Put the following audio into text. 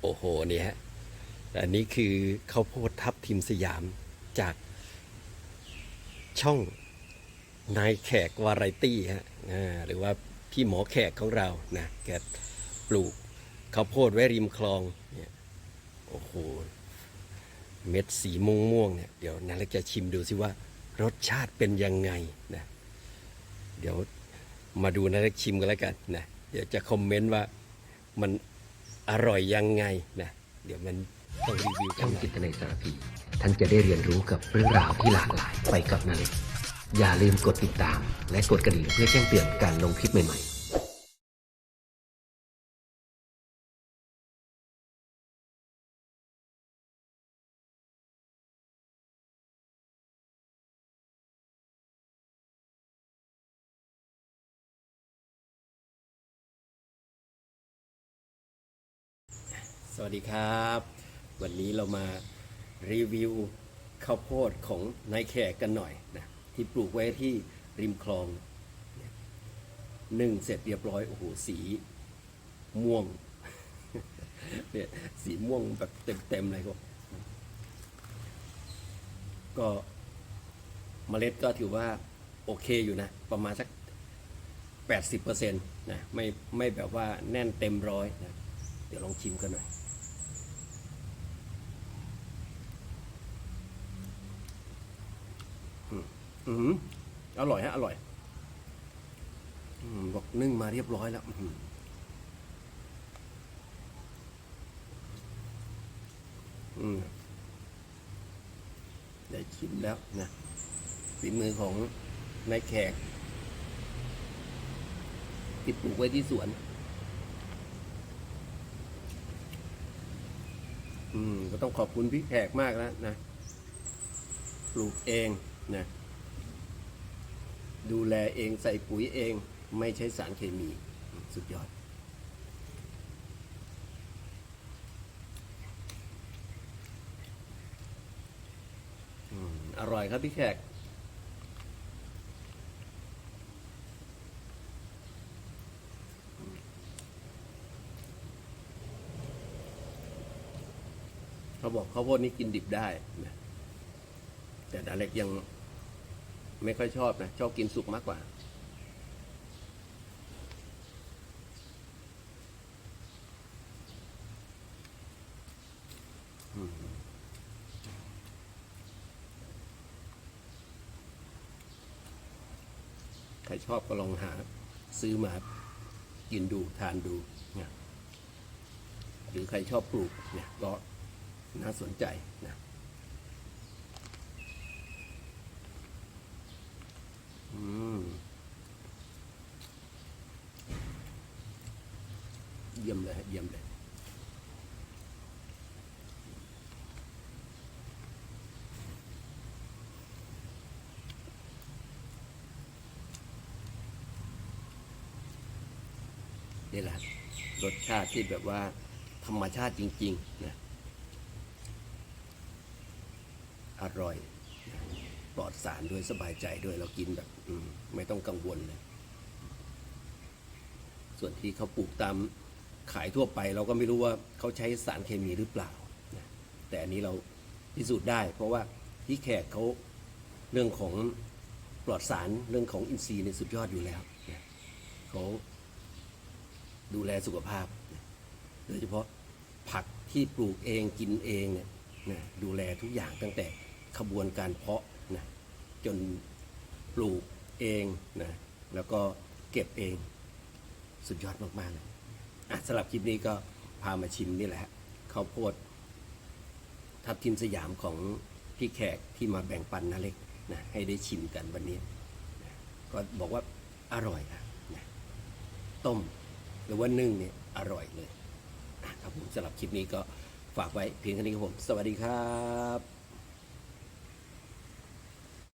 โอ้โหนี่ฮะอันนี้คือข้าวโพดทับทิมสยามจากช่องนายแขกวาไรตี้ฮะหรือว่าพี่หมอแขกของเรานะแกปลูกข้าวโพดไว้ริมคลองเนี่ยโอ้โหเม็ดสีม่วงม่วงเนี่ยเดี๋ยวนาเล็กจะชิมดูสิว่ารสชาติเป็นยังไงนะเดี๋ยวมาดูนาเล็กชิมกันแล้วกันนะเดี๋ยวจะคอมเมนต์ว่ามัน อร่อยยังไงนะเดี๋ยวมันต้องรีวิวกัช่นองหน่อย จิตในสารพีท่านจะได้เรียนรู้กับเรื่องราวที่หลากหลายไปกับนาเล็กอย่าลืมกดติดตาม และกดกระดิ่งเพื่อแจ้งเตือนการลงคลิปใหม่ๆ วัสดีครับ วันนี้เรามารีวิวข้าวโพดของนายแขกกันหน่อยนะที่ปลูกไว้ที่ริมคลองเนี่ยนึ่งเสร็จเรียบร้อยโอ้โหสีม่วงเนี่ยสีม่วงแบบเต็มๆเลยก็ก็เมล็ดก็ถือว่าโอเคอยู่นะ ประมาณสัก 80%นะไม่ไม่แบบว่าแน่นเต็มร้อยนะ เดี๋ยวลองชิมกันหน่อยอืมอร่อยฮะ อร่อยอืมบอกนึ่งมาเรียบร้อยแล้วอืมได้ชิมแล้วนะฝีมือของนายแขกที่ปลูกไว้ที่สวน อืมก็ต้องขอบคุณพี่แขกมากแล้วนะปลูกเองนะดูแลเองใส่ปุ๋ยเอง ไม่ใช้สารเคมี สุดยอดอืมอร่อยครับพี่แขก เขาบอกข้าวโพดนี้กินดิบได้นะแต่ดาเล็กยังไม่ค่อยชอบนะ ชอบกินสุกมากกว่า ใครชอบก็ลองหา ซื้อมากินดูทานดูนี่ยหรือใครชอบปลูกเนี่ยก็ น่าสนใจนะอืมเยี่ยมเลยเยี่ยมเลยนี่แหละรสชาติที่แบบว่าธรรมชาติจริง ๆ นะ อร่อย ปลอดสารด้วยสบายใจด้วยเรากินแบบไม่ต้องกังวลเลย ส่วนที่เขาปลูกตามขายทั่วไปเราก็ไม่รู้ว่าเขาใช้สารเคมีหรือเปล่า แต่อันนี้เราพิสูจน์ได้ เพราะว่าที่แขกเขาเรื่องของปลอดสารเรื่องของอินทรีย์ในสุดยอดอยู่แล้วเขาดูแลสุขภาพโดยเฉพาะผักที่ปลูกเองกินเองเนี่ยดูแลทุกอย่างตั้งแต่ ขบวนการเพาะนะจนปลูกเองนะแล้วก็เก็บเองสุดยอดมากๆเลยอะสำหรับคลิปนี้ก็พามาชิมนี่แหละข้าวโพดทับทิมสยามของพี่แขกที่มาแบ่งปันนาเล็กนะให้ได้ชิมกันวันนี้นะก็บอกว่าอร่อยนะนะต้มหรือว่านึ่งเนี่ยอร่อยเลยอะครับผมสำหรับคลิปนี้ก็ฝากไว้เพียงเท่านี้ครับผม สวัสดีครับ